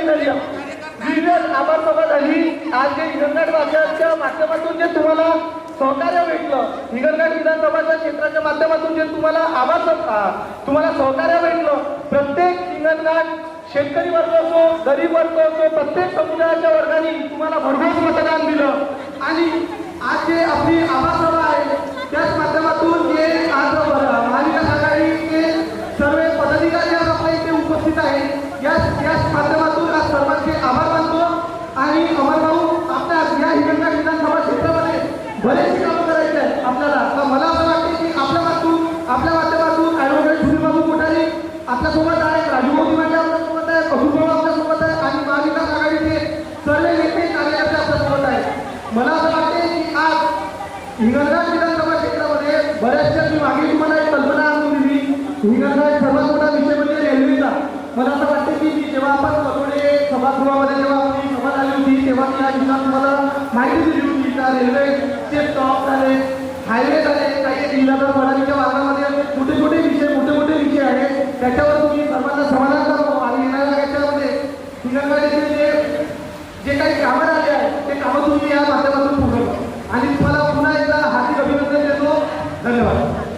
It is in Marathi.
अभिनंदन आभार सभा झाली आज जे हिंगणघाट भाषाच्या माध्यमातून जे तुम्हाला सहकार्य भेटलं हिंगणघाट विधानसभाच्या क्षेत्राच्या माध्यमातून जे तुम्हाला आभार तुम्हाला सहकार्य भेटलं प्रत्येक हिंगणघाट शेतकरी वर्ग असो गरीब वर्ग असो प्रत्येक समुदायाच्या वर्गाने तुम्हाला भरघोस मतदान दिलं. आणि आज जे आपली आभार सभा आहे त्याच माध्यमातून जे आज महाविकास आघाडीचे सर्व पदाधिकारी आज आपल्या इथे उपस्थित आहे याच याच माध्यमातून आज सर्वांचे आभार मानतो आणि अमरभाऊ आपल्या या हिंगणघाट विधानसभा क्षेत्रामध्ये बरेचसे कामं करायचे आहेत आपल्याला तर मला असं वाटते की आपल्या मातून आपल्या माध्यमातून ॲडव्होकेट सुनीलबाबू कोठारी आपल्यासोबत आहे राजू मोदी म्हणजे आपल्यासोबत आहे कसूरभाऊ आपल्यासोबत आहे आणि महाविकास आघाडीचे सर्व नेते कार्यकर्ते आपल्यासोबत आहेत. मला असं वाटते की आज हिंगणघाट विधानसभा क्षेत्रामध्ये बऱ्याचशा मी मागे तुम्हाला एक कल्पना आणून दिली. हिंगणघाट सर्वात मोठा विषय म्हणजे रेल्वेचा. मला असं वाटते की जेव्हा आपण कटोडे सभागृहामध्ये जेव्हा आपली सभा झाली होती तेव्हा मी या दिवसात तुम्हाला माहिती दिली होती का रेल्वेचे स्टॉप झाले हायवे झाले काही जिल्ह्यात मराठीच्या भागामध्ये त्याच्यावर तुम्ही सर्वांना समाधान करावं आणि येणाऱ्या याच्यामध्ये विदर्भाचे जे जे काही कामं झाले आहेत ते कामं तुम्ही या माध्यमातून पूर्ण आणि तुम्हाला पुन्हा एकदा हाती अभिनंदन देतो. धन्यवाद.